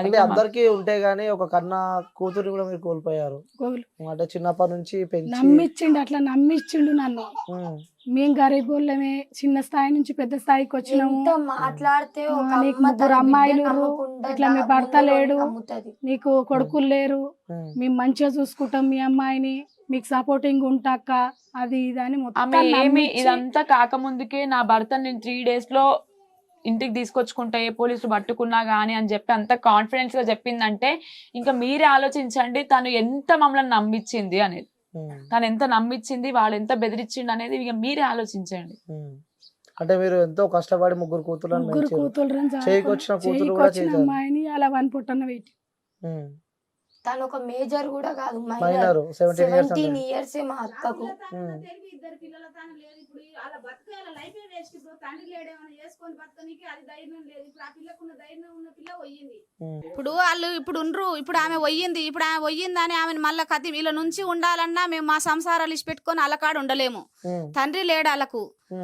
అది అంటే అందరికీ ఉంటే గానీ ఒక కన్నా కూతురు కూడా మీరు కోల్పోయారు. కోలు అంటే చిన్నప్పటి నుంచి పెంచి నమ్మిచ్చిండు అట్లా నమ్మిచ్చిండు నన్ను. మేము గరీబుల్లమే చిన్న స్థాయి నుంచి పెద్ద స్థాయికి వచ్చినాము. మాట్లాడితే నీకు ముగ్గురు అమ్మాయిలు ఇట్లా మీ భర్త లేడు. నీకు కొడుకులు లేరు. మేము మంచిగా చూసుకుంటాం మీ అమ్మాయిని. మీకు సపోర్టింగ్ ఉంటాక అది ఇది అని మొత్తం ఇదంతా కాకముందుకే నా భర్త నేను త్రీ డేస్లో ఇంటికి తీసుకొచ్చుకుంటే ఏ పోలీసులు పట్టుకున్నా గానీ అని చెప్పి అంత కాన్ఫిడెన్స్గా చెప్పిందంటే ఇంకా మీరే ఆలోచించండి తను ఎంత మమ్మల్ని నమ్మించింది అనేది. తను ఎంత నమ్మించింది వాడు ఎంత బెదిరించిండు అనేది ఇక మీరే ఆలోచించండి. అంటే మీరు ఎంతో కష్టపడి ముగ్గురు కూతుర్లను ముగ్గురు పెంచారు. కూతురు కూతురు కూడా చేశారు. అమ్మాయిని అలా వన్ పుట్టన్న పెట్టి తను ఒక మేజర్ కూడా కాదు మైనర్. సెవెంటీన్ ఇయర్స్ మా అక్కకు. ఉమ్. ఇద్దరు పిల్లల తాను లేదు ఇప్పుడు అలా బతుకు అలా లైఫ్ వేస్ట్ ఇప్పుడు తండ్రి లేడేమైనా చేసుకొని బతకనికి అది ధైర్యం లేదు. ఇప్పుడు ఆ పిల్లకున్న ధైర్యం ఉన్న పిల్ల పోయింది. ఇప్పుడు వాళ్ళు ఇప్పుడు ఉండ్రు. ఇప్పుడు ఆమె పోయింది. ఇప్పుడు ఆమె పోయిందని ఆమెను మళ్ళీ కతి వీళ్ళ నుంచి ఉండాలన్నా మేము మా సంసారాలు ఇచ్చి పెట్టుకొని అలకాడు ఉండలేము. తండ్రి లేడు వాళ్ళకు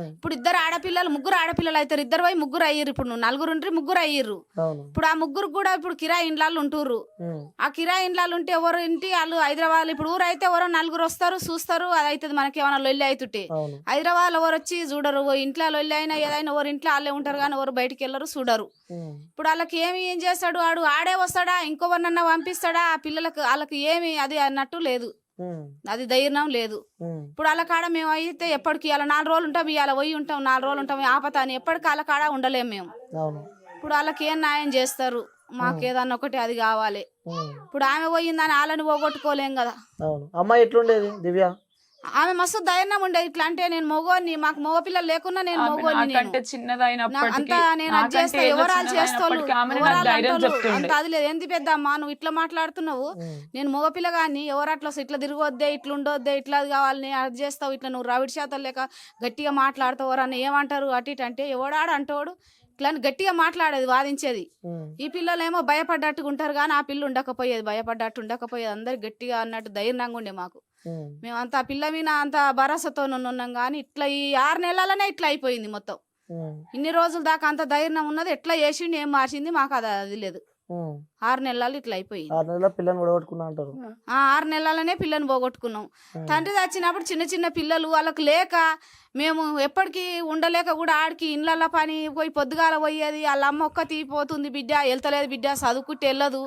ఇప్పుడు ఇద్దరు ఆడపిల్లలు ముగ్గురు ఆడపిల్లలు అవుతారు ఇద్దరు పోయి ముగ్గురు అయ్యారు ఇప్పుడు నువ్వు నలుగురు ఉండ్రి ముగ్గురు అయ్యారు అవును. ఇప్పుడు ఆ ముగ్గురు కూడా ఇప్పుడు కిరాయి ఇండ్లలో ఉంటుర్రు. ఉమ్, ఆ కిరాయి ఇండ్లలో ఉంటే ఎవరు ఇంటి వాళ్ళు హైదరాబాద్ ఇప్పుడు ఊరు అయితే ఎవరో నలుగురు వస్తారు చూస్తారు అది అవుతుంది మనకి ఏమైనా లొల్లి అవుతుంటే హైదరాబాద్ ఎవరు వచ్చి చూడరు ఇంట్లో లొల్లి అయినా ఏదైనా ఎవరు ఇంట్లో వాళ్ళే ఉంటారు కానీ ఎవరు బయటికి వెళ్ళరు చూడరు. ఇప్పుడు వాళ్ళకి ఏమి ఏం చేస్తాడు వాడు ఆడే వస్తాడా ఇంకొవరినన్నా పంపిస్తాడా ఆ పిల్లలకు వాళ్ళకి ఏమి అది అన్నట్టు లేదు. అది ధైర్యం లేదు. ఇప్పుడు వాళ్ళ కాడ మేము అయితే ఎప్పటికి ఇలా నాలుగు రోజులు ఉంటాం ఇవాళ పోయి ఉంటాం నాలుగు రోజులు ఉంటాం ఆపత అని ఎప్పటికి వాళ్ళ కాడ ఉండలేము మేము. ఇప్పుడు వాళ్ళకి ఏం న్యాయం చేస్తారు? మాకు ఏదన్నా ఒకటి అది కావాలి. ఇప్పుడు ఆమె పోయిందని వాళ్ళని పోగొట్టుకోలేం కదా. అవును. అమ్మాయి ఎట్లుండేది దివ్య? ఆమె మస్తు ధైర్యం ఉండేది ఇట్లా అంటే నేను మగోని మాకు మగ పిల్లలు లేకున్నా నేను మగోని నేను. నాకంటే చిన్నదైనప్పటికీ అంతా నేను అది నాకంటే చేస్తా ఏదో ఎవరాలు చేస్తాను చిన్నదైనప్పటికీ ఆమె నాకు ధైర్యం చెప్తుండే. అంత అది లేదు. ఏంది పెద్ద అమ్మా నువ్వు ఇట్లా మాట్లాడుతున్నావు? ఉమ్, నేను మగపిల్ల కానీ ఎవరు అట్లా ఇట్లా తిరగొద్దే ఇట్లా ఉండొద్దే ఇట్లా అది కావాలని అది చేస్తావు ఇట్లా నువ్వు రవిడి శాతం లేక గట్టిగా మాట్లాడతావు అని ఏమంటారు? అటు ఇటు అంటే ఎవడాడు అంటోడు? ఇట్లా గట్టిగా మాట్లాడేది వాదించేది. ఈ పిల్లలేమో భయపడ్డట్టుగా ఉంటారు కానీ ఆ పిల్ల ఉండకపోయేది భయపడ్డట్టు ఉండకపోయేది. అందరు గట్టిగా అన్నట్టు ధైర్యంగా ఉండే మాకు. మేమంతా ఆ పిల్ల మీద అంత భరోసాతో ఉన్నాం కానీ ఇట్లా ఈ ఆరు నెలలనే ఇట్లా అయిపోయింది మొత్తం. ఇన్ని రోజుల దాకా అంత ధైర్యం ఉన్నది ఎట్లా చేసిండు ఏం మార్చింది మాకు అది అది లేదు. ఆరు నెలలు ఇట్లా అయిపోయింది. ఆరు నెలల పిల్లని విడగొట్టుకున్నా అంటారు. ఆరు నెలలనే పిల్లని పోగొట్టుకున్నాం. తండ్రి చచ్చినప్పుడు చిన్న చిన్న పిల్లలు వాళ్ళకి లేక మేము ఎప్పటికీ ఉండలేక కూడా ఆడికి ఇండ్లల్ల పని పోయి పొద్దుగాల పోయేది వాళ్ళ అమ్మ ఒక్క తీపోతుంది బిడ్డ వెళ్తలేదు బిడ్డ చదువుకుంటే వెళ్ళదు.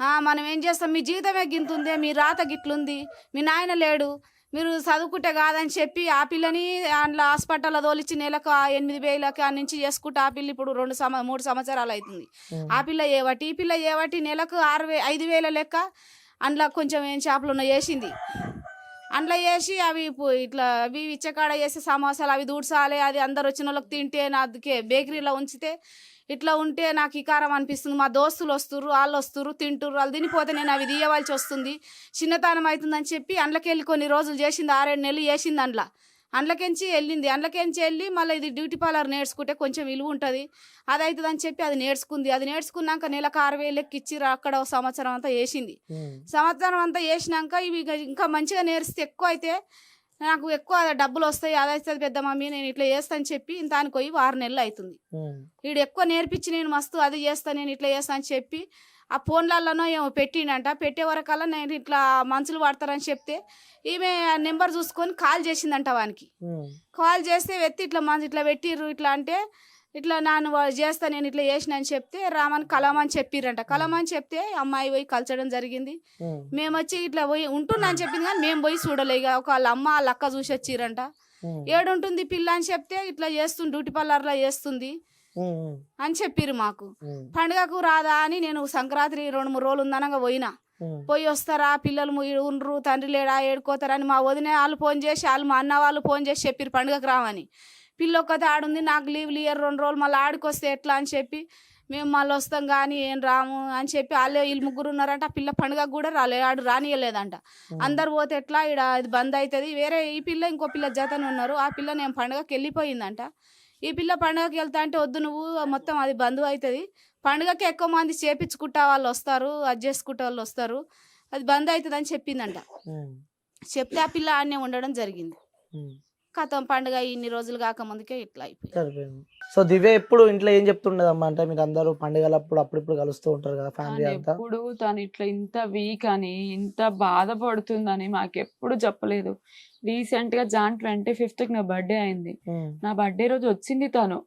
ఆ, మనం ఏం చేస్తాం? మీ జీవితమే గింతుంది మీ రాత గిట్లుంది మీ నాయన లేడు. మీరు చదువుకుంటే కాదని చెప్పి ఆ పిల్లని అందులో హాస్పిటల్లో తోలిచ్చి నెలకు ఎనిమిది వేలకి ఆ నుంచి చేసుకుంటే ఆ పిల్ల ఇప్పుడు రెండు సంవ మూడు సంవత్సరాలు అవుతుంది. ఆ పిల్ల ఏవటి? ఈ పిల్ల ఏవటి? నెలకు ఆరు వే ఐదు వేల లెక్క అందులో కొంచెం ఏం చేపలు ఉన్న వేసింది. అందులో వేసి అవి ఇట్లా అవి ఇచ్చకాడ వేసి సమోసాలు అవి దూడ్చాలి అది అందరు వచ్చిన వాళ్ళకి తింటే నాకే బేకరీలో ఉంచితే ఇట్లా ఉంటే నాకు ఇకారం అనిపిస్తుంది. మా దోస్తులు వస్తుర్రు వాళ్ళు వస్తుర్రు తింటుర్రు వాళ్ళు తినిపోతే నేను అవి తీయవలసి వస్తుంది. చిన్నతనం అవుతుందని చెప్పి అందులోకెళ్ళి కొన్ని రోజులు చేసింది ఆరేడు నెలలు చేసింది అందులో అందులోకెంచి వెళ్ళింది. అందులోకెంచి వెళ్ళి మళ్ళీ ఇది బ్యూటీ పార్లర్ నేర్చుకుంటే కొంచెం విలువ ఉంటుంది. అది అవుతుంది అని చెప్పి అది నేర్చుకుంది. అది నేర్చుకున్నాక నెలకు ఆరు వేలు లెక్క ఇచ్చి అక్కడ సంవత్సరం అంతా వేసింది సంవత్సరం అంతా వేసినాక ఇవి ఇక ఇంకా మంచిగా నేర్స్తే ఎక్కువ అయితే నాకు ఎక్కువ డబ్బులు వస్తాయి అది అవుతుంది పెద్ద మమ్మీ నేను ఇట్లా చేస్తాను చెప్పి దానికి పోయి ఆరు నెలలు అవుతుంది. వీడు ఎక్కువ నేర్పించి నేను మస్తు అది చేస్తా నేను ఇట్లా చేస్తా అని చెప్పి ఆ ఫోన్లలోనో ఏమో పెట్టిండంట. పెట్టే వరకల్లా నేను ఇట్లా మనుషులు పడతారని చెప్తే ఈమె నెంబర్ చూసుకొని కాల్ చేసిందంట వానికి. కాల్ చేస్తే వెత్తి ఇట్లా మన ఇట్లా పెట్టిర్రు ఇట్లా అంటే ఇట్లా నాను వా- చేస్తా నేను ఇట్లా చేసిన అని చెప్తే రామని కలమని చెప్పిర్రంట. కలమని చెప్తే అమ్మాయి పోయి కలచడం జరిగింది. మేము వచ్చి ఇట్లా పోయి ఉంటున్నా అని చెప్పింది కానీ మేము పోయి చూడలే. ఇక ఒక వాళ్ళ అమ్మ వాళ్ళ అక్క చూసి వచ్చిర్రంట. ఉమ్, ఏడుంటుంది పిల్ల అని చెప్తే ఇట్లా చేస్తుంది డ్యూటీ పార్లర్లో చేస్తుంది అని చెప్పిర్రు మాకు. పండుగకు రాదా అని నేను సంక్రాంతి రెండు మూడు రోజులు ఉందనగా పోయినా. పోయి వస్తారా పిల్లలు ఉండ్రు తండ్రి లేడా ఏడుకోతారని మా వదిన వాళ్ళు ఫోన్ చేసి వాళ్ళు మా అన్న వాళ్ళు ఫోన్ చేసి చెప్పిర్రు పండుగకు రామని. పిల్ల ఒక్కతే ఆడుంది నాకు లీవ్లు ఇయ్యరు రెండు రోజులు మళ్ళీ ఆడికొస్తే ఎట్లా అని చెప్పి మేము మళ్ళీ వస్తాం కానీ ఏం రాము అని చెప్పి వాళ్ళే వీళ్ళు ముగ్గురు ఉన్నారంట ఆ పిల్ల పండుగకు కూడా రాలే ఆడు రానియలేదంట అందరు పోతే ఎట్లా ఇడ ఇది బంద్ అవుతుంది వేరే ఈ పిల్ల ఇంకో పిల్ల జతని ఉన్నారు ఆ పిల్ల నేను పండుగకి వెళ్ళిపోయిందంట. ఈ పిల్ల పండుగకి వెళ్తా అంటే వద్దు నువ్వు మొత్తం అది బంద్ అవుతుంది పండుగకి ఎక్కువ మంది చేపించుకుంటా వాళ్ళు వస్తారు అది చేసుకుంటా వాళ్ళు వస్తారు అది బంద్ అవుతుంది అని చెప్పిందంట చెప్తే ఆ పిల్ల ఆడనే ఉండడం జరిగింది. కథం పండుగ ఇన్ని రోజులు కాక ముందుకే ఇట్లా అయిపోయింది. సరిపోయింది. సో దివ్య ఎప్పుడు ఇంట్లో ఏం చెప్తుండదమ్మా? అంటే మీరు అందరూ పండుగలప్పుడు అప్పుడిప్పుడు కలుస్తూ ఉంటారు కదా ఫ్యామిలీ అంతా? ఎప్పుడు తను ఇట్లా ఇంత వీక్ అని ఇంత బాధపడుతుందని మాకు ఎప్పుడు చెప్పలేదు. రీసెంట్గా జాన్ ట్వంటీ ఫిఫ్త్కి నా బర్త్డే అయింది. నా బర్త్డే రోజు వచ్చింది తను.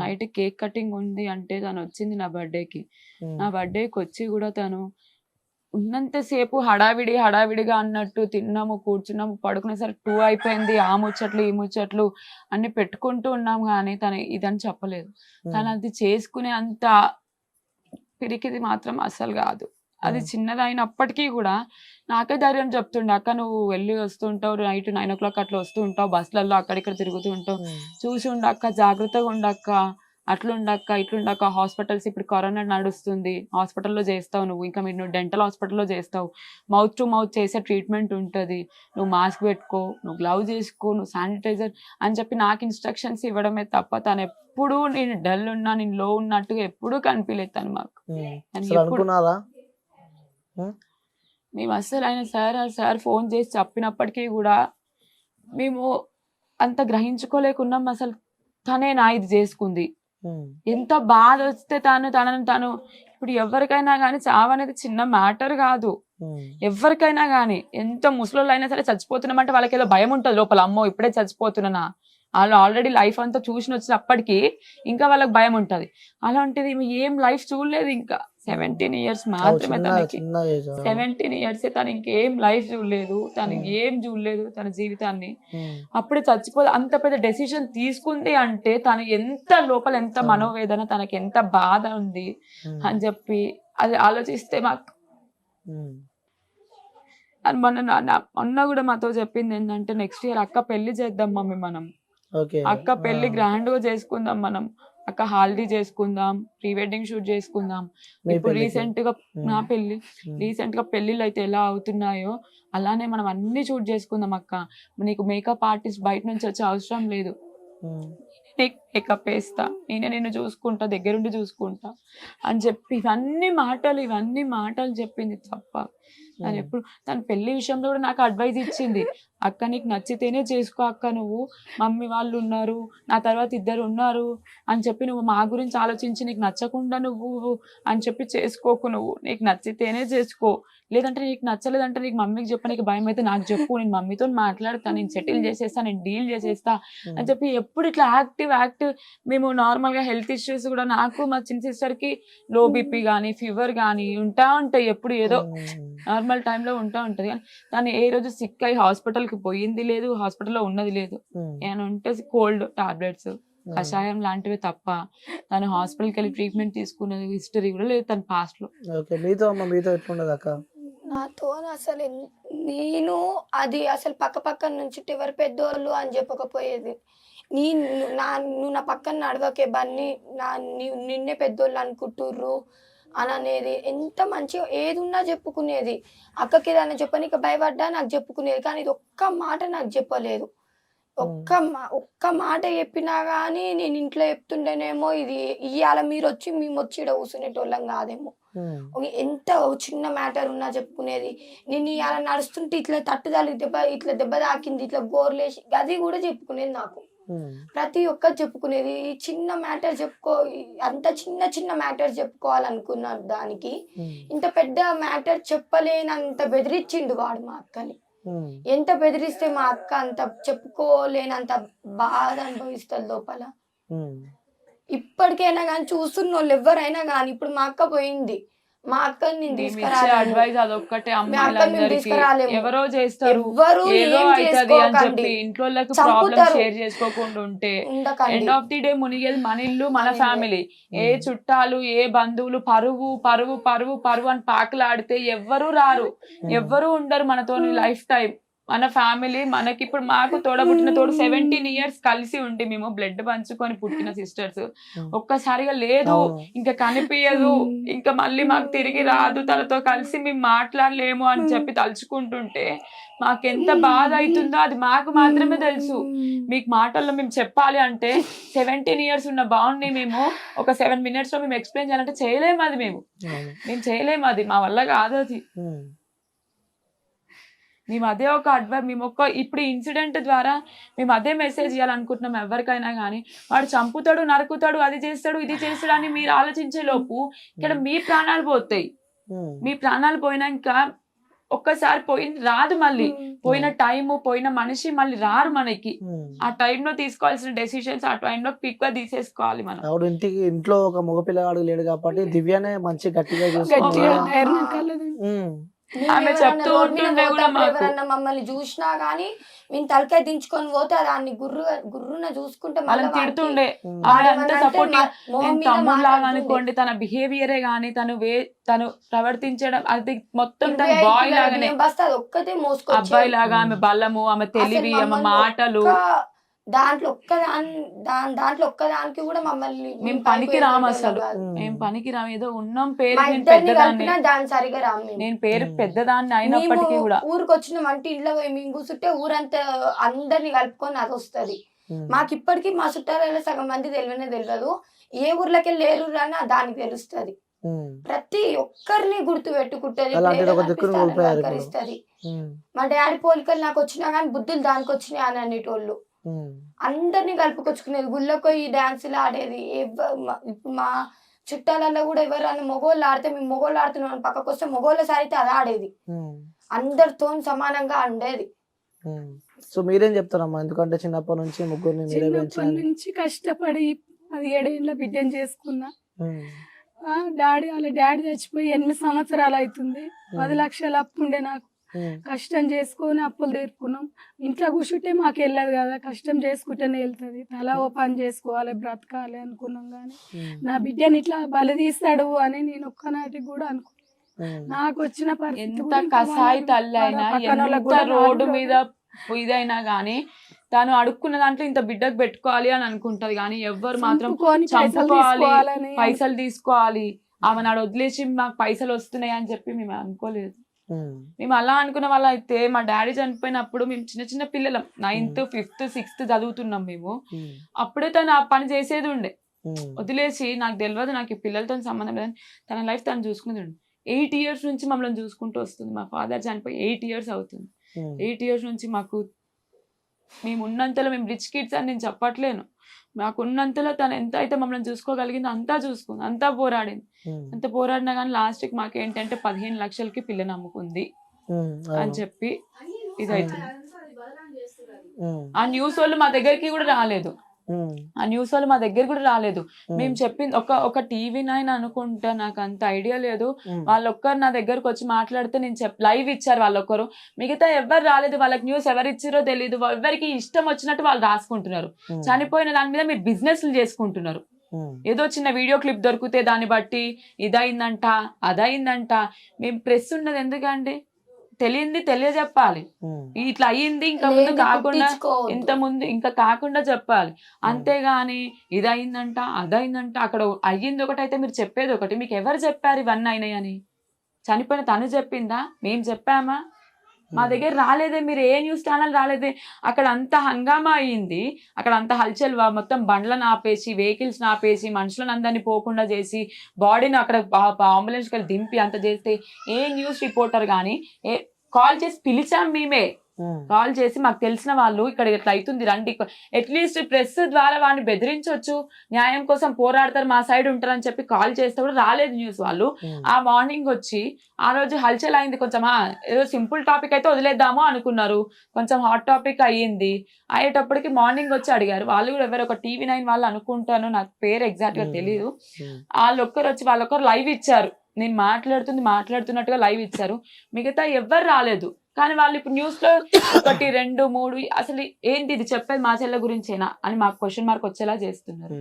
నైట్ కేక్ కటింగ్ ఉంది అంటే తను వచ్చింది నా బర్త్డేకి నా బర్త్డేకి వచ్చి కూడా తను ఉన్నంతసేపు హడావిడి హడావిడిగా అన్నట్టు తిన్నాము కూర్చున్నాము పడుకునేసరికి టూ అయిపోయింది ఆ ముచ్చట్లు ఈ ముచ్చట్లు అన్ని పెట్టుకుంటూ ఉన్నాం కానీ తను ఇదని చెప్పలేదు. తను అది చేసుకునే అంత పిరికిది మాత్రం అసలు కాదు. అది. చిన్నదైనప్పటికీ కూడా నాకే ధైర్యం చెప్తుండే అక్క నువ్వు వెళ్ళి వస్తుంటావు నైట్ నైన్ ఓ క్లాక్ అట్లా వస్తూ ఉంటావు బస్సులలో అక్కడిక్కడ తిరుగుతూ ఉంటావు. చూసి ఉండక్క జాగ్రత్తగా ఉండక్క అట్లుండక్క ఇట్లుండక్క హాస్పిటల్స్ ఇప్పుడు కరోనా నడుస్తుంది. హాస్పిటల్లో చేస్తావు నువ్వు. ఇంకా మీరు నువ్వు డెంటల్ హాస్పిటల్లో చేస్తావు. మౌత్ టు మౌత్ చేసే ట్రీట్మెంట్ ఉంటుంది. నువ్వు మాస్క్ పెట్టుకో నువ్వు గ్లౌజ్ వేసుకో నువ్వు శానిటైజర్ అని చెప్పి నాకు ఇన్స్ట్రక్షన్స్ ఇవ్వడమే తప్ప తను ఎప్పుడూ నేను డల్ ఉన్నా నేను లో ఉన్నట్టుగా ఎప్పుడూ కనిపించలేదు తను మాకు. మేము అస్సలు ఆయన సార్ సార్ ఫోన్ చేసి చెప్పినప్పటికీ కూడా మేము అంత గ్రహించుకోలేకున్నాం. అసలు తనే నా ఇది చేసుకుంది. ఎంత బాధ వస్తే తాను తనను తాను ఇప్పుడు ఎవరికైనా కానీ చావు అనేది చిన్న మ్యాటర్ కాదు. ఉమ్, ఎవరికైనా కానీ ఎంత ముసలోళ్ళు అయినా సరే చచ్చిపోతున్నామంటే వాళ్ళకి ఏదో భయం ఉంటుంది లోపల. అమ్మో ఇప్పుడే చచ్చిపోతున్నానా వాళ్ళు ఆల్రెడీ లైఫ్ అంతా చూసి వచ్చినప్పటికీ ఇంకా వాళ్ళకి భయం ఉంటది అలాంటిది ఏం లైఫ్ చూడలేదు ఇంకా. సెవెంటీన్ ఇయర్స్ మాత్రమే తనకి. సెవెంటీన్ ఇయర్స్ తను ఇంకేం లైఫ్ చూడలేదు తను Hmm. ఏం చూడలేదు తన జీవితాన్ని. ఉమ్, అప్పుడే చచ్చిపో అంత పెద్ద డెసిషన్ తీసుకుంది అంటే తను ఎంత లోపల ఎంత అవును. మనోవేదన తనకి ఎంత బాధ ఉంది అని చెప్పి అది ఆలోచిస్తే మాకు. అని మొన్న మొన్న కూడా మాతో చెప్పింది ఏంటంటే నెక్స్ట్ ఇయర్ అక్క పెళ్ళి చేద్దాం మమ్మీ మనం. అక్క పెళ్ళి గ్రాండ్గా చేసుకుందాం మనం. అక్క హాల్దీ చేసుకుందాం ప్రీ వెడ్డింగ్ షూట్ చేసుకుందాం. ఇప్పుడు. రీసెంట్గా నా పెళ్ళి రీసెంట్గా పెళ్ళిళ్ళు అయితే ఎలా అవుతున్నాయో అలానే మనం అన్ని షూట్ చేసుకుందాం అక్క. నీకు మేకప్ ఆర్టిస్ట్ బయట నుంచి వచ్చే అవసరం లేదు. మేకప్ వేస్తా నేనే నిన్ను చూసుకుంటా దగ్గరుండి చూసుకుంటా అని చెప్పి ఇవన్నీ మాటలు ఇవన్నీ మాటలు చెప్పింది తప్ప తను ఉమ్, ఎప్పుడు తన పెళ్ళి విషయంలో కూడా నాకు అడ్వైజ్ ఇచ్చింది. అక్క నీకు నచ్చితేనే చేసుకో అక్క నువ్వు. మమ్మీ వాళ్ళు ఉన్నారు. నా తర్వాత ఇద్దరు ఉన్నారు. అని చెప్పి నువ్వు మా గురించి ఆలోచించి నీకు నచ్చకుండా నువ్వు అని చెప్పి చేసుకోకు నువ్వు. నీకు నచ్చితేనే చేసుకో. లేదంటే నీకు నచ్చలేదంటే నీకు మమ్మీకి చెప్ప నీకు భయం అయితే నాకు చెప్పు. నేను మమ్మీతో మాట్లాడతా నేను సెటిల్ చేసేస్తా నేను డీల్ చేసేస్తా అని చెప్పి ఎప్పుడు ఇట్లా యాక్టివ్ యాక్టివ్ మేము నార్మల్గా హెల్త్ ఇష్యూస్ కూడా నాకు మా చిన్న సిస్టర్కి లో బీపీ కానీ ఫీవర్ కానీ ఉంటా ఉంటాయి ఎప్పుడు ఏదో. నార్మల్ టైంలో ఉంటా ఉంటది. కానీ తను ఏ రోజు సిక్ అయి hospital కి పోయింది లేదు హాస్పిటల్లో ఉన్నది లేదు. ఏమైనా ఉంటే కోల్డ్ టాబ్లెట్స్ కషాయం లాంటివి తప్ప తను హాస్పిటల్కి వెళ్ళి ట్రీట్మెంట్ తీసుకున్నది హిస్టరీ కూడా లేదు తన past లో. ఓకే మీతో అమ్మ మీతో ఎట్లుండదు అక్క? నాతో అసలు నేను అది అసలు పక్క పక్కన నుంచి ఎవరు పెద్దోళ్ళు అని చెప్పకపోయేది. నీ ను- నా నువ్వు నా పక్కన నడవకే బన్నీ నా నీ- నిన్నే పెద్దోళ్ళు అనుకుంటుర్రు. అని అనేది ఎంత మంచిగా ఏది ఉన్నా చెప్పుకునేది. అక్కకి ఏదైనా చెప్పనీకి భయపడ్డా నాకు చెప్పుకునేది. కానీ ఇది ఒక్క మాట నాకు చెప్పలేదు. ఒక్క మా ఒక్క మాట చెప్పినా కానీ నేను ఇంట్లో చెప్తుండేనేమో ఇది ఇవాళ మీరు వచ్చి మేము వచ్చి ఇక్కడ కూర్చునేటోళ్ళం కాదేమో ఎంత చిన్న మ్యాటర్ ఉన్నా చెప్పుకునేది. నేను ఇవాళ నడుస్తుంటే ఇట్లా తట్టుదల దెబ్బ ఇట్లా దెబ్బ తాకింది ఇట్లా గోర్లేసి అది కూడా చెప్పుకునేది నాకు. ప్రతి ఒక్కరు చెప్పుకునేది చిన్న మ్యాటర్ చెప్పుకో అంత చిన్న చిన్న మ్యాటర్ చెప్పుకోవాలనుకున్న దానికి ఉమ్, ఇంత పెద్ద మ్యాటర్ చెప్పలేనంత బెదిరించిండు వాడు మా అక్కని. ఉమ్, ఎంత బెదిరిస్తే మా అక్క అంత చెప్పుకోలేనంత బాధ అనుభవిస్తుంది లోపల. ఇప్పటికైనా కానీ చూస్తున్న వాళ్ళు ఎవరైనా కానీ ఇప్పుడు మా అక్క పోయింది. మా అక్కని నేను అడ్వైస్ అదొక్కటే అమ్మాయిలందరికీ. ఎవరో చేస్తారు. ఎవ్వరు ఏదో అవుతుంది అని చెప్పి ఇంట్లో ప్రాబ్లమ్. షేర్ చేసుకోకుండా ఉంటే ఎండ్ ఆఫ్ ది డే మునిగేది మన ఇల్లు మన. ఫ్యామిలీ ఏ చుట్టాలు ఏ బంధువులు పరువు పరువు పరువు పరువు అని పాకలాడితే ఎవ్వరూ రారు. ఎవ్వరూ ఉండరు మనతో లైఫ్ టైం మన ఫ్యామిలీ మనకి ఇప్పుడు మాకు తోడబుట్టిన తోడు సెవెంటీన్ ఇయర్స్ కలిసి ఉండి మేము బ్లడ్ పంచుకొని పుట్టిన సిస్టర్స్ ఉమ్. ఒక్కసారిగా లేదు అవును. ఇంకా కనిపించదు ఇంకా మళ్ళీ మాకు తిరిగి రాదు తనతో కలిసి మేము మాట్లాడలేము అని చెప్పి తలుచుకుంటుంటే మాకు ఎంత బాధ అవుతుందో అది మాకు మాత్రమే తెలుసు. మీకు మాటల్లో మేము చెప్పాలి అంటే సెవెంటీన్ ఇయర్స్ ఉన్న బాగుండి మేము ఒక సెవెన్ మినిట్స్లో మేము ఎక్స్ప్లెయిన్ చేయాలంటే చేయలేము అది మేము. మేము చేయలేము అది మా వల్ల కాదు అది. మేము అదే ఒక అడ్వైస్ మేము ఒక ఇప్పుడు ఇన్సిడెంట్ ద్వారా మేము అదే మెసేజ్ ఇవ్వాలనుకుంటున్నాం ఎవరికైనా కానీ వాడు చంపుతాడు నరుకుతాడు అది చేస్తాడు ఇది చేస్తాడు అని మీరు ఆలోచించే లోపు ఇక్కడ మీ ప్రాణాలు పోతాయి. ఉమ్. మీ ప్రాణాలు పోయినాక ఒక్కసారి పోయింది రాదు మళ్ళీ. పోయిన టైం పోయిన మనిషి మళ్ళీ రారు మనకి. ఉమ్. ఆ టైంలో తీసుకోవాల్సిన డెసిషన్స్ ఆ టైంలో క్విక్గా తీసేసుకోవాలి మనం. ఇంటికి ఇంట్లో ఒక మగ పిల్లగాడు లేడు కాబట్టి దివ్యనే మంచి గట్టిగా ఆమె చెప్తూ ఉంటుండే కూడా మాకు. మమ్మల్ని చూసినా గానీ మేము తలకాయ దించుకొని పోతే దాన్ని గుర్రు గుర్రున చూసుకుంటే మళ్ళీ వాడికి తిడుతుండే అంత సపోర్ట్ తమ్ముడు లాగా. అనుకోండి తన బిహేవియరే గానీ తను వే తను ప్రవర్తించడం అది మొత్తం తన బాయ్ లాగానే బస్తా అది ఒక్కతే మోసుకొచ్చేది. అబ్బాయి లాగా ఆమె బలము ఆమె తెలివి ఆమె మాటలు దాంట్లో ఒక్క దాని దాని దాంట్లో ఒక్క దానికి కూడా మమ్మల్ని మేము పనికి రాము అసలు. మేము పనికి రాము ఏదో ఉన్నాం పేరు పెద్దదాన్ని దాని సరిగా రాము. నేను పేరు. పెద్దదాన్ని అయినప్పటికీ కూడా ఊరికి వచ్చినాం అంటే ఇంట్లో పోయి మేము కూర్చుంటే ఊరంతా అందరిని కలుపుకొని అది వస్తది. మాకు ఇప్పటికీ మా చుట్టాలలో సగం మంది తెలియనే తెలియదు ఏ ఊర్లోకి వెళ్ళి ఏ ఊరు అని దానికి తెలుస్తది. ప్రతి ఒక్కరిని గుర్తు పెట్టుకుంటది. మా డాడీ పోలికలు నాకు వచ్చినా కానీ బుద్ధులు దానికి వచ్చినాయి అని అనేటోళ్ళు. అందరినీ కలుపుకొచ్చుకునేది. గుళ్ళకు ఈ డాన్సులు ఆడేది. మా- ఇప్పుడు మా చుట్టాలలో కూడా ఎవరైనా మొగోళ్ళు ఆడితే మేము మొగోళ్ళు ఆడుతున్నాం అని పక్కకు వస్తే మొగోళ్ళ సారితే అది ఆడేది. అందరితో సమానంగా ఉండేది. సో మీరేం చెప్తారమ్మా? ఎందుకంటే చిన్నప్పటి నుంచి ముగ్గురిని మీరే చిన్నప్పటి పెంచాలి నుంచి కష్టపడి పదిహేడేళ్ళ బిడ్డను చేసుకున్నా. డాడీ వాళ్ళ డాడీ చచ్చిపోయి ఎనిమిది సంవత్సరాలు అవుతుంది. పది లక్షలు అప్పు ఉండే నాకు. కష్టం చేసుకొని అప్పులు తీర్పుకున్నాం ఇంట్లో కూర్చుంటే మాకు వెళ్ళదు కదా కష్టం చేసుకుంటేనే వెళ్తుంది తల ఓ పని చేసుకోవాలి బ్రతకాలి అనుకున్నాం కానీ. నా బిడ్డని ఇట్లా బలి తీస్తాడు అని నేను ఒక్కనాటికి కూడా అనుకున్నాను. నాకు వచ్చిన ఎంత కసాయి తల్లి అయినా ఎంత రోడ్డు మీద ఇదైనా గానీ తను అడుక్కున్న దాంట్లో ఇంత బిడ్డకు పెట్టుకోవాలి అని అనుకుంటది కానీ ఎవ్వరు మాత్రం చంపుకోవాలి పైసలు తీసుకోవాలి ఆమె నాడు వదిలేసి మాకు పైసలు వస్తున్నాయి అని చెప్పి మేము అనుకోలేదు. మేము అలా అనుకున్న వాళ్ళ అయితే మా డాడీ చనిపోయినప్పుడు మేము చిన్న చిన్న పిల్లలం. నైన్త్ ఫిఫ్త్ సిక్స్త్ చదువుతున్నాం మేము. ఉమ్. అప్పుడే తను ఆ పని చేసేది ఉండే. ఉమ్. వదిలేసి నాకు తెలియదు నాకు ఈ పిల్లలతో సంబంధం లేదని తన లైఫ్ తను చూసుకునేది ఉండే. ఎయిట్ ఇయర్స్ నుంచి మమ్మల్ని చూసుకుంటూ వస్తుంది. మా ఫాదర్ చనిపోయి ఎయిట్ ఇయర్స్ అవుతుంది. ఎయిట్ ఇయర్స్ నుంచి మాకు మేము ఉన్నంతలో మేము రిచ్ కిడ్స్ అని నేను చెప్పట్లేను. మాకు ఉన్నంతలో తను ఎంత అయితే మమ్మల్ని చూసుకోగలిగిందో అంతా చూసుకుంది అంతా పోరాడింది. అంత పోరాడినా కానీ లాస్ట్కి మాకు ఏంటంటే పదిహేను లక్షలకి పిల్ల నమ్ముకుంది. అని. చెప్పి ఇదైతుంది. ఆ న్యూస్ వాళ్ళు మా దగ్గరికి కూడా రాలేదు. ఆ న్యూస్ వాళ్ళు మా దగ్గర కూడా రాలేదు. మేము చెప్పింది ఒక ఒక టీవీ నైన్ అనుకుంటా నాకు అంత ఐడియా లేదు. వాళ్ళొక్కరు నా దగ్గరకు వచ్చి మాట్లాడితే నేను చెప్ లైవ్ ఇచ్చారు వాళ్ళొక్కరు. మిగతా ఎవరు రాలేదు వాళ్ళకి న్యూస్ ఎవరు ఇచ్చారో తెలియదు ఎవరికి ఇష్టం వచ్చినట్టు వాళ్ళు రాసుకుంటున్నారు. చనిపోయిన దాని మీద మీరు బిజినెస్లు చేసుకుంటున్నారు. ఏదో చిన్న వీడియో క్లిప్ దొరికితే దాన్ని బట్టి ఇదయిందంట అదయిందంట. మేము ప్రెస్ ఉన్నది ఎందుకండి? తెలియంది తెలియజెప్పాలి. ఇట్లా అయ్యింది ఇంకా ముందు కాకుండా. ఇంత ముందు ఇంకా కాకుండా చెప్పాలి. అంతేగాని ఇది అయిందంట అదైందంట అక్కడ అయ్యింది ఒకటి అయితే మీరు చెప్పేది ఒకటి. మీకు ఎవరు చెప్పారు ఇవన్నీ అయినాయి అని చనిపోయిన తను చెప్పిందా? మేము చెప్పామా? మా దగ్గర రాలేదే మీరు ఏ న్యూస్ ఛానల్ రాలేదే. అక్కడ అంత హంగామా అయింది. అక్కడ అంత హల్చల్ వా- మొత్తం బండ్లను ఆపేసి వెహికల్స్ ఆపేసి మనుషులను అందరినీ పోకుండా చేసి బాడీని అక్కడ అంబులెన్స్కి దింపి అంత చేస్తే ఏ న్యూస్ రిపోర్టర్ కానీ ఏ కాల్ చేసి పిలిచాం మేమే. కాల్ చేసి మాకు తెలిసిన వాళ్ళు ఇక్కడ ఇట్లా అవుతుంది రండి. అట్లీస్ట్ ప్రెస్ ద్వారా వాడిని బెదిరించవచ్చు న్యాయం కోసం పోరాడతారు మా సైడ్ ఉంటారని చెప్పి కాల్ చేస్తే కూడా రాలేదు న్యూస్ వాళ్ళు. ఆ. మార్నింగ్ వచ్చి ఆ రోజు హల్చల్ అయింది కొంచెం ఏదో సింపుల్ టాపిక్ అయితే వదిలేద్దాము అనుకున్నారు. కొంచెం హాట్ టాపిక్ అయ్యింది. అయ్యేటప్పటికి మార్నింగ్ వచ్చి అడిగారు. వాళ్ళు కూడా ఎవరు ఒక టీవీ నైన్ వాళ్ళు అనుకుంటాను నాకు పేరు ఎగ్జాక్ట్గా. తెలియదు ఉమ్. వాళ్ళు ఒక్కరు వచ్చి వాళ్ళొక్కరు లైవ్ ఇచ్చారు. నేను మాట్లాడుతుంది మాట్లాడుతున్నట్టుగా లైవ్ ఇచ్చారు. మిగతా ఎవ్వరు రాలేదు. కానీ వాళ్ళు ఇప్పుడు న్యూస్లో ఒకటి రెండు మూడు అసలు ఏంటి ఇది చెప్పేది మా చెల్లె గురించేనా అని మాకు క్వశ్చన్ మార్క్ వచ్చేలా చేస్తున్నారు.